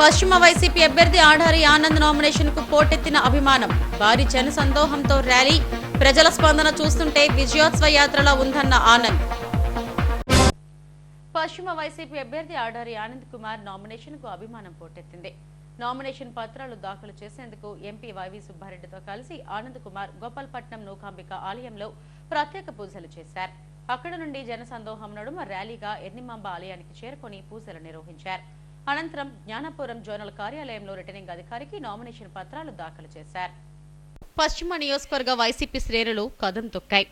పశ్చిమ వైసీపీ అభ్యర్థి ఆడారి ఆనంద్ నామినేషన్కు పోటెత్తిన అభిమానం. భారీ జన సందోహంతో ర్యాలీ. ప్రజల స్పందన చూస్తుంటే విజయోత్సవ యాత్రలా ఉందన్న ఆనంద్. పశ్చిమ వైసీపీ అభ్యర్థి ఆడారి ఆనంద్ కుమార్ నామినేషన్కు అభిమానం పోటెత్తింది. నామినేషన్ పత్రాలు దాఖలు చేసేందుకు ఎంపీ వైవి సుబ్బారెడ్డితో కలిసి ఆనంద్ కుమార్ గోపాల్పట్నం నూకాంబిక ఆలయంలో ప్రత్యేక పూజలు చేశారు. అక్కడ నుండి జనసందోహం నడుమ ర్యాలీగా ఎర్నిమాంబ ఆలయానికి చేరుకొని పూజలు నిర్వహించారు. అనంతరం జ్ఞానపురం జోనల్ కార్యాలయంలో రిటర్నింగ్ అధికారికి నామినేషన్ పత్రాలు దాఖలు చేశారు. పశ్చిమ నియోజకవర్గ వైసీపీ శ్రేణులు కదం తొక్కాయి.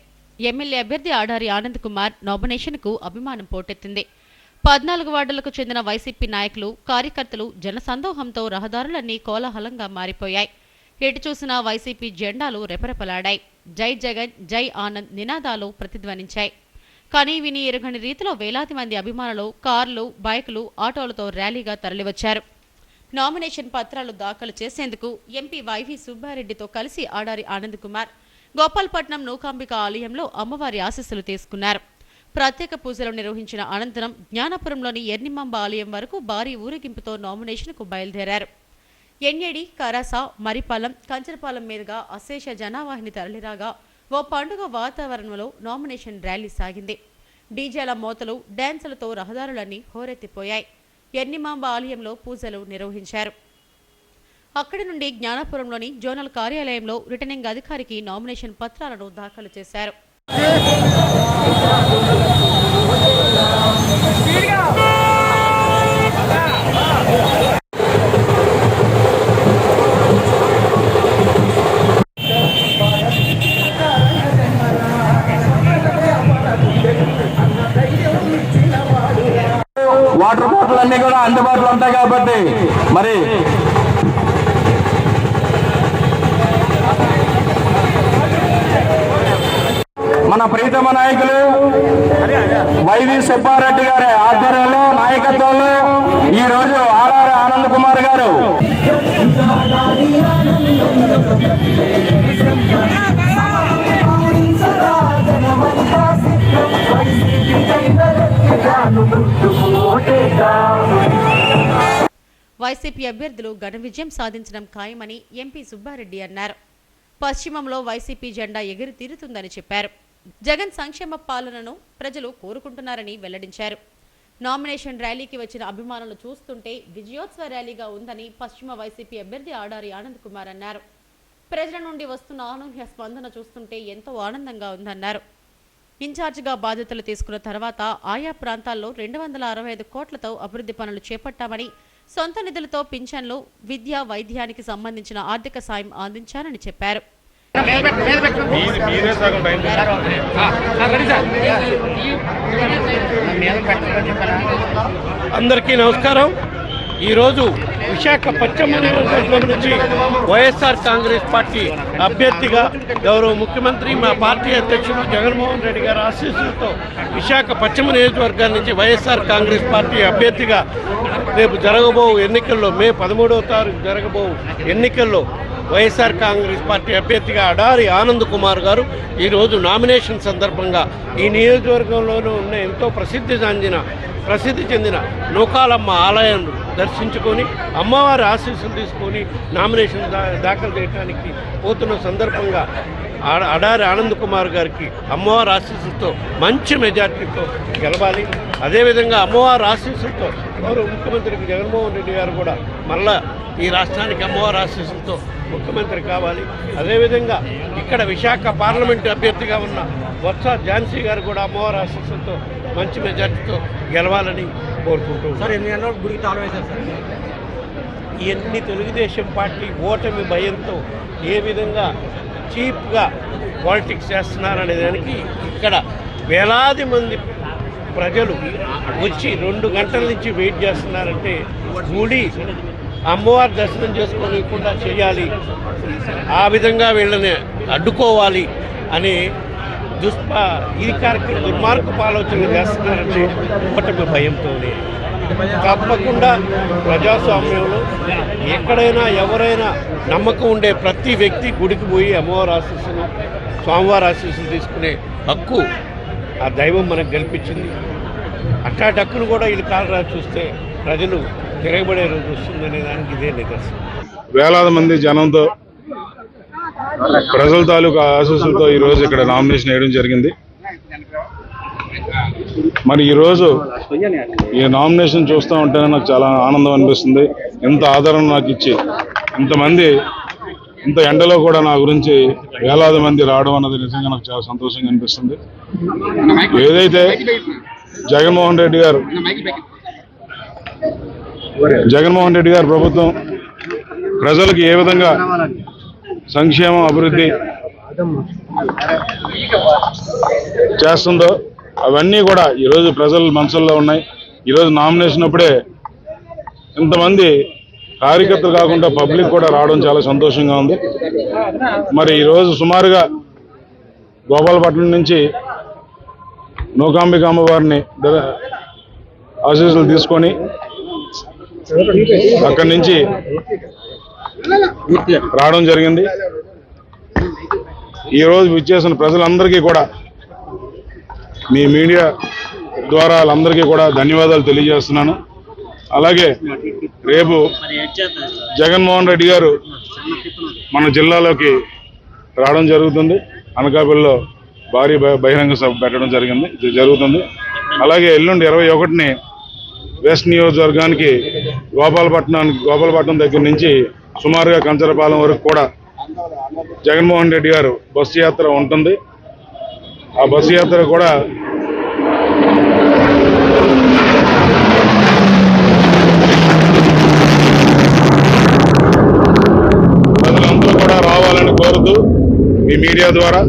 ఎమ్మెల్యే అభ్యర్థి ఆడారి ఆనంద్ కుమార్ నామినేషన్కు అభిమానం పోటెత్తింది. పద్నాలుగు వార్డులకు చెందిన వైసీపీ నాయకులు కార్యకర్తలు జనసందోహంతో రహదారులన్నీ కోలాహలంగా మారిపోయాయి. ఎటు చూసినా వైసీపీ జెండాలు రెపరెపలాడాయి. జై జగన్ జై ఆనంద్ నినాదాలు ప్రతిధ్వనించాయి. కానీ విని ఎరుగని రీతిలో వేలాది మంది అభిమానులు కార్లు బైకులు ఆటోలతో ర్యాలీగా తరలివచ్చారు. నామినేషన్ పత్రాలు దాఖలు చేసేందుకు ఎంపీ వైవి సుబ్బారెడ్డితో కలిసి ఆడారి ఆనంద్ కుమార్ గోపాల్పట్నం నూకాంబిక ఆలయంలో అమ్మవారి ఆశీస్సులు తీసుకున్నారు. ప్రత్యేక పూజలు నిర్వహించిన అనంతరం జ్ఞానపురంలోని ఎర్నిమాంబ ఆలయం వరకు భారీ ఊరేగింపుతో నామినేషన్కు బయలుదేరారు. ఎన్ఏడి కరాస మరిపాలెం కంచరపాలెం మీదుగా అశేష జనావాహిని తరలిరాగా ఓ పండుగ వాతావరణంలో నామినేషన్ ర్యాలీ సాగింది. డీజేల మోతలు డ్యాన్సులతో రహదారులన్నీ హోరెత్తిపోయాయి. ఎన్నిమాంబ ఆలయంలో పూజలు నిర్వహించారు. అక్కడి నుండి జ్ఞానపురంలోని జోనల్ కార్యాలయంలో రిటర్నింగ్ అధికారికి నామినేషన్ పత్రాలను దాఖలు చేశారు. కూడా అందుబాటులో ఉంటాయి కాబట్టి మరి మన ప్రీతమ నాయకులు వైవి సుబ్బారెడ్డి గారి ఆధ్వర్యంలో నాయకత్వంలో ఈ రోజు ఆర్ఆర్ ఆనంద్ కుమార్ గారు. వైసీపీ అభ్యర్థులు ఘన విజయం సాధించడం ఖాయమని ఎంపీ సుబ్బారెడ్డి అన్నారు. పశ్చిమంలో వైసీపీ జెండా ఎగిరి తీరుతుందని చెప్పారు. జగన్ సంక్షేమ పాలనను ప్రజలు కోరుకుంటున్నారని వెల్లడించారు. నామినేషన్ ర్యాలీకి వచ్చిన అభిమానులు చూస్తుంటే విజయోత్సవ ర్యాలీగా ఉందని పశ్చిమ వైసీపీ అభ్యర్థి ఆడారి ఆనంద్ కుమార్ అన్నారు. ప్రజల నుండి వస్తున్న అనూహ్య స్పందన చూస్తుంటే ఎంతో ఆనందంగా ఉందన్నారు. ఇన్ఛార్జిగా బాధ్యతలు తీసుకున్న తర్వాత ఆయా ప్రాంతాల్లో రెండు వందల అరవై ఐదు కోట్లతో అభివృద్ధి పనులు చేపట్టామని సొంత నిధులతో పింఛన్లు విద్య వైద్యానికి సంబంధించిన ఆర్థిక సాయం అందించారని చెప్పారు. అందరికీ నమస్కారం. ఈరోజు విశాఖ పశ్చిమ నియోజకవర్గం నుంచి వైఎస్ఆర్ కాంగ్రెస్ పార్టీ అభ్యర్థిగా గౌరవ ముఖ్యమంత్రి మా పార్టీ అధ్యక్షుడు జగన్మోహన్ రెడ్డి గారి ఆశీస్సులతో విశాఖ పశ్చిమ నియోజకవర్గం నుంచి వైఎస్ఆర్ కాంగ్రెస్ పార్టీ అభ్యర్థిగా రేపు జరగబో ఎన్నికల్లో మే పదమూడవ తారీఖు జరగబో ఎన్నికల్లో వైఎస్ఆర్ కాంగ్రెస్ పార్టీ అభ్యర్థిగా అడారి ఆనంద్ కుమార్ గారు ఈరోజు నామినేషన్ సందర్భంగా ఈ నియోజకవర్గంలోనూ ఉన్న ఎంతో ప్రసిద్ధి చెందిన ప్రసిద్ధి చెందిన నూకాలమ్మ ఆలయాన్ని దర్శించుకొని అమ్మవారి ఆశీస్సులు తీసుకొని నామినేషన్ దా దాఖలు చేయడానికి పోతున్న సందర్భంగా అడారి ఆనంద్ కుమార్ గారికి అమ్మవారి ఆశీస్సులతో మంచి మెజార్టీతో గెలవాలి. అదేవిధంగా అమ్మవారి ఆశీస్సులతో గౌరవ ముఖ్యమంత్రికి జగన్మోహన్ రెడ్డి గారు కూడా మళ్ళా ఈ రాష్ట్రానికి అమ్మవారి ఆశీస్సులతో ముఖ్యమంత్రి కావాలి. అదేవిధంగా ఇక్కడ విశాఖ పార్లమెంటు అభ్యర్థిగా ఉన్న వత్స ఝాన్సీ గారు కూడా అమ్మవారి ఆశీస్సులతో మంచి మెజార్టీతో గెలవాలని కోరుకుంటూ సార్ ఎన్ని గంటలకు గుడికి తాళం సార్. ఇవన్నీ తెలుగుదేశం పార్టీ ఓటమి భయంతో ఏ విధంగా చీప్గా పాలిటిక్స్ చేస్తున్నారనే దానికి ఇక్కడ వేలాది మంది ప్రజలు వచ్చి రెండు గంటల నుంచి వెయిట్ చేస్తున్నారంటే గుడి అమ్మవారి దర్శనం చేసుకోలేకుండా చేయాలి. ఆ విధంగా వీళ్ళని అడ్డుకోవాలి అని దుష్ప ఈ కార్యక్రమం దుర్మార్గపు ఆలోచనలు చేస్తున్నారంటే ఓటమి భయంతోనే. తప్పకుండా ప్రజాస్వామ్యంలో ఎక్కడైనా ఎవరైనా నమ్మకం ఉండే ప్రతి వ్యక్తి గుడికి పోయి అమ్మవారి ఆశీస్సులు స్వామివారి ఆశీస్సులు తీసుకునే హక్కు ఆ దైవం మనకు కల్పించింది. అట్టాటి హక్కును కూడా వీళ్ళు కాలరా చూస్తే ప్రజలు తిరగబడే రోజు వస్తుందనే దానికి ఇదే నిదర్శనం. వేలాది మంది జనంతో ప్రజల తాలూకా ఆశీస్సులతో ఈ రోజు ఇక్కడ నామినేషన్ వేయడం జరిగింది. మరి ఈ రోజు ఈ నామినేషన్ చూస్తూ ఉంటేనే నాకు చాలా ఆనందం అనిపిస్తుంది. ఇంత ఆదరణ నాకు ఇచ్చి ఇంతమంది ఇంత ఎండలో కూడా నా గురించి వేలాది మంది రావడం అన్నది నిజంగా నాకు చాలా సంతోషంగా అనిపిస్తుంది. ఏదైతే జగన్మోహన్ రెడ్డి గారు జగన్మోహన్ రెడ్డి గారు ప్రభుత్వం ప్రజలకు ఏ విధంగా సంక్షేమం అభివృద్ధి చేస్తుందో అవన్నీ కూడా ఈరోజు ప్రజల మనసుల్లో ఉన్నాయి. ఈరోజు నామినేషన్ అప్పుడే ఇంతమంది కార్యకర్తలు కాకుండా పబ్లిక్ కూడా రావడం చాలా సంతోషంగా ఉంది. మరి ఈరోజు సుమారుగా గోపాలపట్నం నుంచి నూకాంబిక అమ్మవారిని ఆశీస్సులు తీసుకొని అక్కడి నుంచి రావడం జరిగింది. ఈరోజు విచ్చేసిన ప్రజలందరికీ కూడా మీ మీడియా ద్వారా వాళ్ళందరికీ కూడా ధన్యవాదాలు తెలియజేస్తున్నాను. అలాగే రేపు జగన్మోహన్ రెడ్డి గారు మన జిల్లాలోకి రావడం జరుగుతుంది. అనకాపల్లిలో భారీ బ- బహిరంగ సభ పెట్టడం జరిగింది. జరుగుతుంది. అలాగే ఎల్లుండి ఇరవై ఒకటిని వెస్ట్ నియోజకవర్గానికి గోపాలపట్నానికి గోపాలపట్నం దగ్గర నుంచి సుమారుగా కంచరపాలెం వరకు కూడా జగన్మోహన్ రెడ్డి గారు బస్సు యాత్ర ఉంటుంది. ఆ బస్సు యాత్ర కూడా ప్రజలందరూ కూడా రావాలని కోరుతూ మీ మీడియా ద్వారా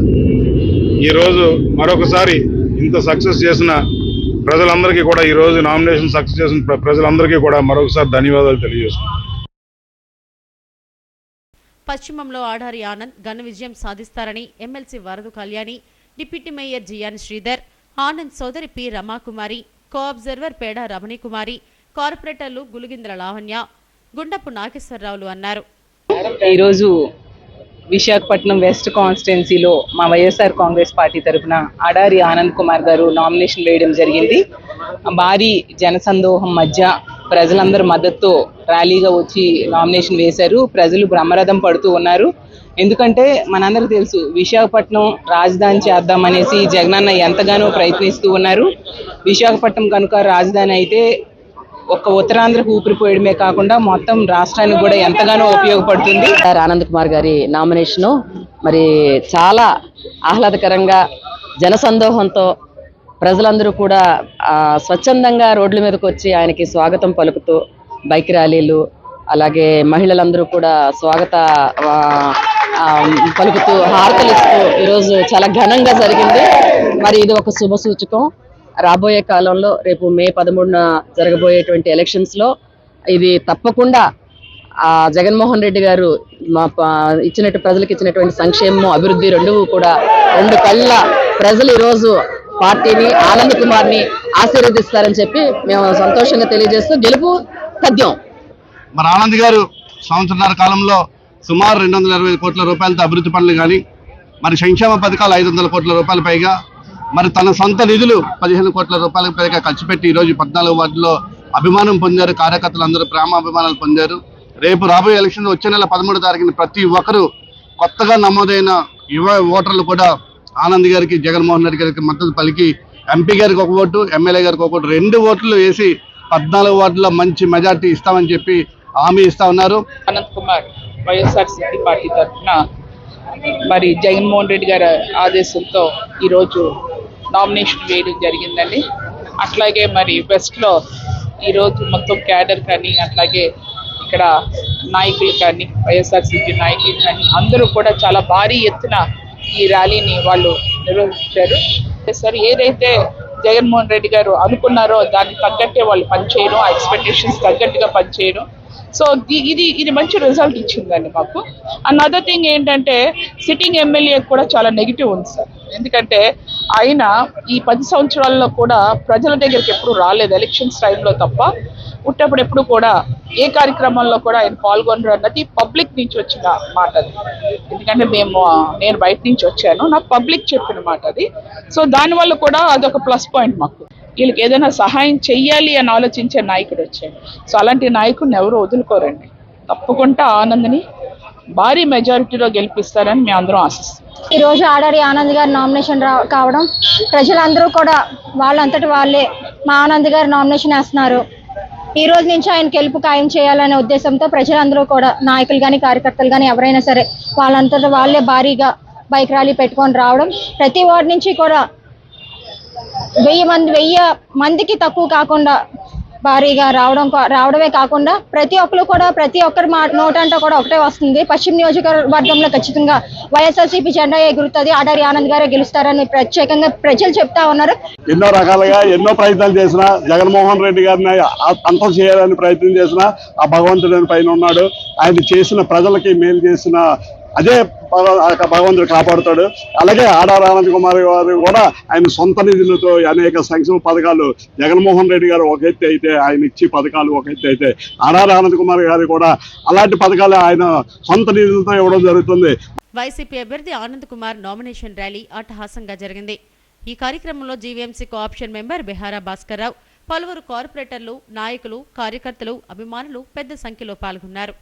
ఈరోజు మరొకసారి ఇంత సక్సెస్ చేసిన ప్రజలందరికీ కూడా ఈరోజు నామినేషన్ సక్సెస్ చేసిన ప్రజలందరికీ కూడా మరొకసారి ధన్యవాదాలు తెలియజేస్తున్నాను పశ్చిమంలో ఆడారి ఆనంద్ ఘన విజయం సాధిస్తారని MLC Varadu Kalyani deputy mayor Jiyan Sridhar Anand సోదరి పి రమాకుమారి కో అబ్జర్వర్ పేడ రమణికుమారి కార్పొరేటర్లు గులుగింద్ర లావణ్య గుండపు నాగేశ్వరరావులు అన్నారు. ఈరోజు విశాఖపట్నం వెస్ట్ కాన్స్టిట్యున్సీలో మా వైఎస్ఆర్ కాంగ్రెస్ పార్టీ తరఫున ఆడారి ఆనంద్ కుమార్ గారు నామినేషన్ వేయడం జరిగింది. భారీ జనసందోహం మధ్య ప్రజలందరి మద్దతుతో ర్యాలీగా వచ్చి నామినేషన్ వేశారు. ప్రజలు బ్రహ్మరథం పడుతూ ఉన్నారు. ఎందుకంటే మనందరికీ తెలుసు విశాఖపట్నం రాజధాని చేద్దామనేసి జగనన్న ఎంతగానో ప్రయత్నిస్తూ ఉన్నారు. విశాఖపట్నం కనుక రాజధాని అయితే ఒక్క ఉత్తరాంధ్రకు ఊపిరిపోయడమే కాకుండా మొత్తం రాష్ట్రానికి కూడా ఎంతగానో ఉపయోగపడుతుంది. సార్ ఆనంద్ కుమార్ గారి నామినేషను మరి చాలా ఆహ్లాదకరంగా జనసందోహంతో ప్రజలందరూ కూడా స్వచ్ఛందంగా రోడ్ల మీదకి వచ్చి ఆయనకి స్వాగతం పలుకుతూ బైక్ ర్యాలీలు అలాగే మహిళలందరూ కూడా స్వాగత పలుకుతూ హారతలు ఇస్తూ ఈరోజు చాలా ఘనంగా జరిగింది. మరి ఇది ఒక శుభ సూచకం. రాబోయే కాలంలో రేపు మే పదమూడున జరగబోయేటువంటి ఎలక్షన్స్లో ఇది తప్పకుండా ఆ జగన్మోహన్ రెడ్డి గారు మా ఇచ్చినట్టు ప్రజలకు ఇచ్చినటువంటి సంక్షేమం అభివృద్ధి రెండు కూడా రెండు కళ్ళ ప్రజలు ఈరోజు పార్టీని ఆనంద్ కుమార్ని ఆశీర్వదిస్తారని చెప్పి మేము సంతోషంగా తెలియజేస్తూ గెలుపు సద్యం మరి ఆనంద్ గారు సంవత్సరాల కాలంలో సుమారు రెండు వందల ఇరవై కోట్ల రూపాయలతో అభివృద్ధి పనులు కానీ మరి సంక్షేమ పథకాలు ఐదు వందల కోట్ల రూపాయల పైగా మరి తన సొంత నిధులు పదిహేను కోట్ల రూపాయలకు పైగా ఖర్చు పెట్టి ఈరోజు పద్నాలుగు వార్డులో అభిమానం పొందారు కార్యకర్తలు అందరూ ప్రేమ అభిమానాలు పొందారు. రేపు రాబోయే ఎలక్షన్ వచ్చే నెల పదమూడు తారీఖున ప్రతి ఒక్కరూ కొత్తగా నమోదైన యువ ఓటర్లు కూడా ఆనంద్ గారికి జగన్మోహన్ రెడ్డి గారికి మద్దతు పలికి ఎంపీ గారికి ఒక ఓటు ఎమ్మెల్యే గారికి ఒక ఓటు రెండు ఓట్లు వేసి పద్నాలుగు వార్డులో మంచి మెజార్టీ ఇస్తామని చెప్పి హామీ ఇస్తా ఉన్నారు. అనంత్ కుమార్ వైఎస్ఆర్ పార్టీ తరఫున మరి జగన్మోహన్ రెడ్డి గారి ఆదేశంతో ఈరోజు నామినేషన్ వేయడం జరిగిందండి. అట్లాగే మరి వెస్ట్లో ఈరోజు మొత్తం క్యాడర్ కానీ అట్లాగే ఇక్కడ నాయకులు కానీ వైఎస్ఆర్సీపీ నాయకులు కానీ అందరూ కూడా చాలా భారీ ఎత్తున ఈ ర్యాలీని వాళ్ళు నిర్వహించారు. సార్ ఏదైతే జగన్మోహన్ రెడ్డి గారు అనుకున్నారో దానికి తగ్గట్టే వాళ్ళు పనిచేయడం ఆ ఎక్స్పెక్టేషన్స్ తగ్గట్టుగా పనిచేయడం. సో ఇది ఇది మంచి రిజల్ట్ ఇచ్చిందండి మాకు. అండ్ అదర్ థింగ్ ఏంటంటే సిట్టింగ్ ఎమ్మెల్యే కూడా చాలా నెగిటివ్ ఉంది సార్. ఎందుకంటే ఆయన ఈ పది సంవత్సరాల్లో కూడా ప్రజల దగ్గరికి ఎప్పుడు రాలేదు ఎలక్షన్స్ టైంలో తప్ప. పుట్టినప్పుడు ఎప్పుడు కూడా ఏ కార్యక్రమంలో కూడా ఆయన పాల్గొనరు అన్నది పబ్లిక్ నుంచి వచ్చిన మాట అది. ఎందుకంటే మేము నేను బయట నుంచి వచ్చాను నాకు పబ్లిక్ చెప్పిన మాట అది. సో దానివల్ల కూడా అదొక ప్లస్ పాయింట్ మాకు. వీళ్ళకి ఏదైనా సహాయం చెయ్యాలి అని ఆలోచించే నాయకుడు వచ్చాడు. సో అలాంటి నాయకుడిని ఎవరు వదులుకోరండి. తప్పకుండా ఆనంద్ని భారీ మెజారిటీలో గెలిపిస్తారని మేము అందరం ఆశిస్తాం ఈ రోజు ఆడారి ఆనంద్ గారి నామినేషన్ రా కావడం ప్రజలందరూ కూడా వాళ్ళంతటి వాళ్ళే మా ఆనంద్ గారి నామినేషన్ వేస్తున్నారు. ఈ రోజు నుంచి ఆయన గెలుపు ఖాయం చేయాలనే ఉద్దేశంతో ప్రజలందరూ కూడా నాయకులు కానీ కార్యకర్తలు కానీ ఎవరైనా సరే వాళ్ళంతటా వాళ్ళే భారీగా బైక్ ర్యాలీ పెట్టుకొని రావడం ప్రతి వార్డు నుంచి కూడా వెయ్యి మంది వెయ్యి మందికి తక్కువ కాకుండా భారీగా రావడం రావడమే కాకుండా ప్రతి ఒక్కరు కూడా ప్రతి ఒక్కరి మాట నోటంట కూడా ఒకటే వస్తుంది. పశ్చిమ నియోజకవర్గంలో ఖచ్చితంగా వైఎస్ఆర్సీపీ జెండా ఎగురుతుంది. ఆడారి ఆనంద్ గారే గెలుస్తారని ప్రత్యేకంగా ప్రజలు చెప్తా ఉన్నారు. ఎన్నో రకాలుగా ఎన్నో ప్రయత్నాలు చేసిన జగన్మోహన్ రెడ్డి గారిని అంతం చేయాలని ప్రయత్నం చేసిన ఆ భగవంతుడు పైన ఉన్నాడు. ఆయన చేసిన ప్రజలకి మేలు చేసిన అదే భగవంతుడు కాపాడుతాడు. అలాగే ఆడార ఆనంద్ కుమార్ గారు కూడా ఆయన సొంత నిధులతో అనేక సంక్షేమ పథకాలు జగన్మోహన్ రెడ్డి గారు ఒక ఎత్తి అయితే ఆయన ఇచ్చి పథకాలు ఒక ఎత్తి అయితే ఆడార ఆనంద్ కుమార్ గారు కూడా అలాంటి పథకాలు ఆయన సొంత నిధులతో ఇవ్వడం జరుగుతుంది. వైసీపీ అభ్యర్థి ఆనంద్ కుమార్ నామినేషన్ ర్యాలీ అట్టహాసంగా జరిగింది. ఈ కార్యక్రమంలో GVMC cooption member Bihara Bhaskar పలువురు కార్పొరేటర్లు నాయకులు కార్యకర్తలు అభిమానులు పెద్ద సంఖ్యలో పాల్గొన్నారు.